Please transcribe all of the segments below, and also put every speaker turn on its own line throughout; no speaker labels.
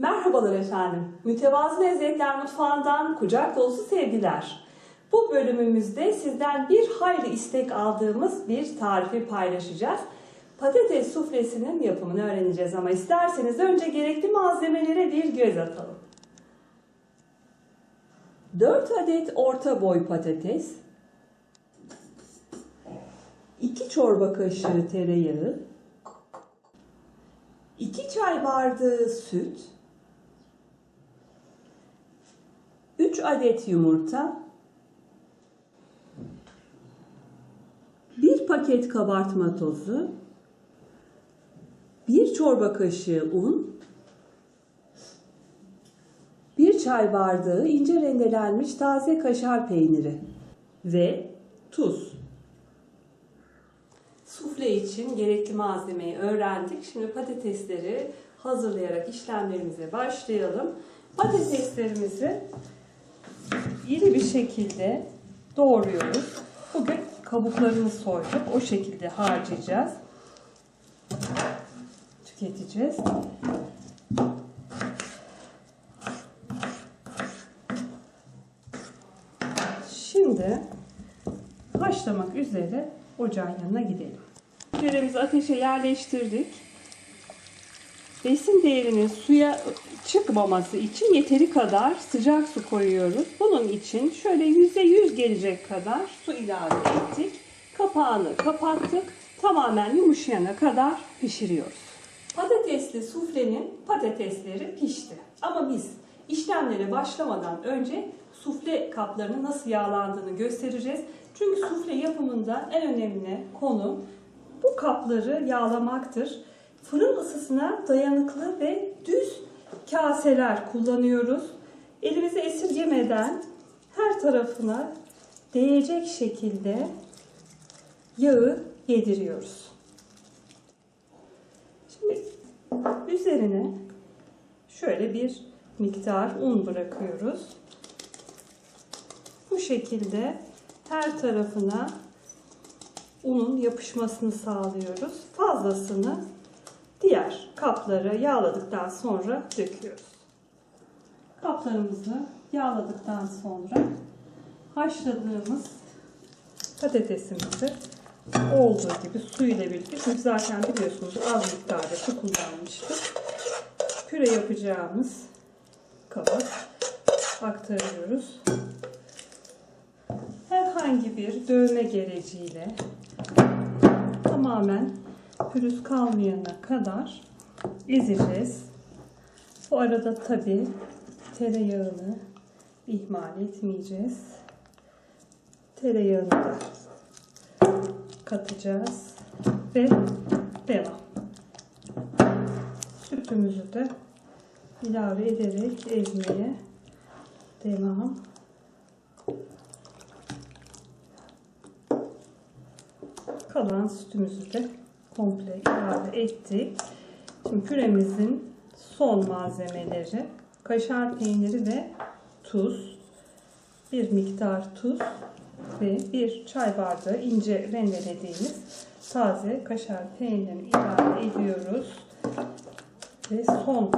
Merhabalar efendim. Mütevazı Lezzetler Mutfağı'ndan kucak dolusu sevgiler. Bu bölümümüzde sizden bir hayli istek aldığımız bir tarifi paylaşacağız. Patates suflesinin yapımını öğreneceğiz ama isterseniz önce gerekli malzemelere bir göz atalım. 4 adet orta boy patates, 2 çorba kaşığı tereyağı, 2 çay bardağı süt, 3 adet yumurta, 1 paket kabartma tozu, 1 çorba kaşığı un, 1 çay bardağı ince rendelenmiş taze kaşar peyniri ve tuz. Sufle için gerekli malzemeyi öğrendik. Şimdi patatesleri hazırlayarak işlemlerimize başlayalım. Patateslerimizi iri bir şekilde doğruyoruz. Bugün kabuklarını soyduk. O şekilde harcayacağız. Tüketeceğiz. Şimdi haşlamak üzere ocağın yanına gidelim. Tenceremizi ateşe yerleştirdik. Besin değerinin suya çıkmaması için yeteri kadar sıcak su koyuyoruz. Bunun için şöyle %100 gelecek kadar su ilave ettik. Kapağını kapattık. Tamamen yumuşayana kadar pişiriyoruz. Patatesli suflenin patatesleri pişti. Ama biz işlemlere başlamadan önce sufle kaplarının nasıl yağlandığını göstereceğiz. Çünkü sufle yapımında en önemli konu bu kapları yağlamaktır. Fırın ısısına dayanıklı ve düz kaseler kullanıyoruz. Elimizi esirgemeden her tarafına değecek şekilde yağı yediriyoruz. Şimdi üzerine şöyle bir miktar un bırakıyoruz. Bu şekilde her tarafına unun yapışmasını sağlıyoruz. Fazlasını diğer kaplara yağladıktan sonra döküyoruz. Kaplarımızı yağladıktan sonra haşladığımız patatesimizi olduğu gibi suyla birlikte çünkü zaten biliyorsunuz az miktarda su kullanmıştık. Püre yapacağımız kaba aktarıyoruz. Herhangi bir dövme gereciyle tamamen pürüz kalmayana kadar ezeceğiz. Bu arada tabi tereyağını ihmal etmeyeceğiz. Tereyağını da katacağız ve devam. Sütümüzü de ilave ederek ezmeye devam. Kalan sütümüzü de komple ilave ettik. Şimdi püremizin son malzemeleri kaşar peyniri ve tuz. Bir miktar tuz ve bir çay bardağı ince rendelediğimiz taze kaşar peynirini ilave ediyoruz. Ve son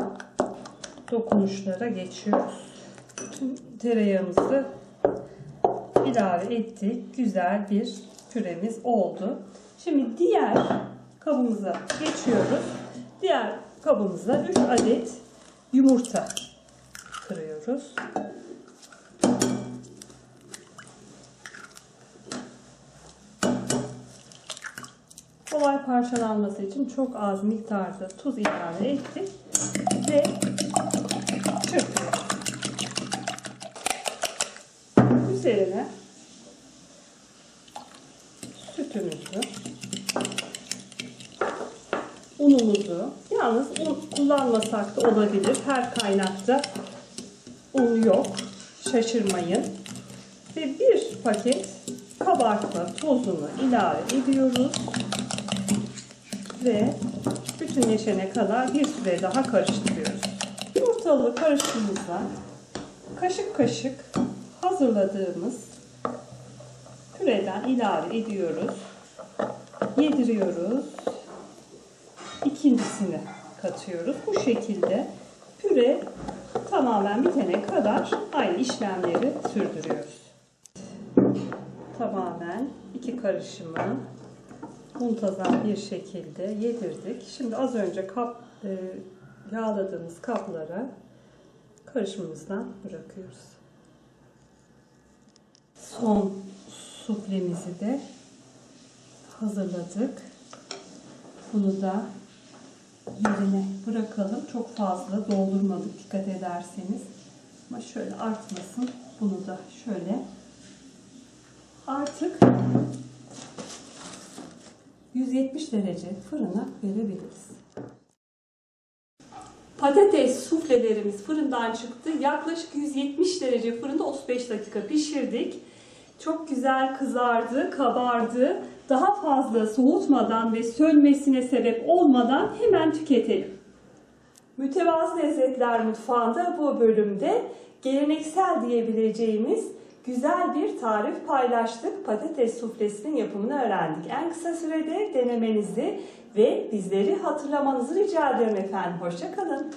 dokunuşlara geçiyoruz. Tüm tereyağımızı ilave ettik. Güzel bir püremiz oldu. Şimdi diğer kabımıza geçiyoruz. Diğer kabımıza 3 adet yumurta kırıyoruz. Kolay parçalanması için çok az miktarda tuz ilave ettik ve çırpıyoruz. Üzerine sütümüzü, unumuzu, yalnız un kullanmasak da olabilir. Her kaynakta un yok. Şaşırmayın. Ve bir paket kabartma tozunu ilave ediyoruz. Ve bütünleşene kadar bir süre daha karıştırıyoruz. Yumurtalı karışımımıza kaşık kaşık hazırladığımız püreden ilave ediyoruz. Yediriyoruz. İkincisini katıyoruz. Bu şekilde Püre tamamen bitene kadar aynı işlemleri sürdürüyoruz. Tamamen iki karışımı muntazam bir şekilde yedirdik. Şimdi az önce kap e, yağladığımız kaplara karışımımızdan bırakıyoruz. Son suflemizi de hazırladık. Bunu da yerine bırakalım. Çok fazla doldurmadık dikkat ederseniz. Ama şöyle artmasın. Bunu da şöyle artık 170 derece fırına verebiliriz. Patates suflelerimiz fırından çıktı. Yaklaşık 170 derece fırında 35 dakika pişirdik. Çok güzel kızardı, kabardı. Daha fazla soğutmadan ve sönmesine sebep olmadan hemen tüketelim. Mütevazı Lezzetler Mutfağı'nda bu bölümde geleneksel diyebileceğimiz güzel bir tarif paylaştık. Patates suflesinin yapımını öğrendik. En kısa sürede denemenizi ve bizleri hatırlamanızı rica ediyorum efendim. Hoşçakalın.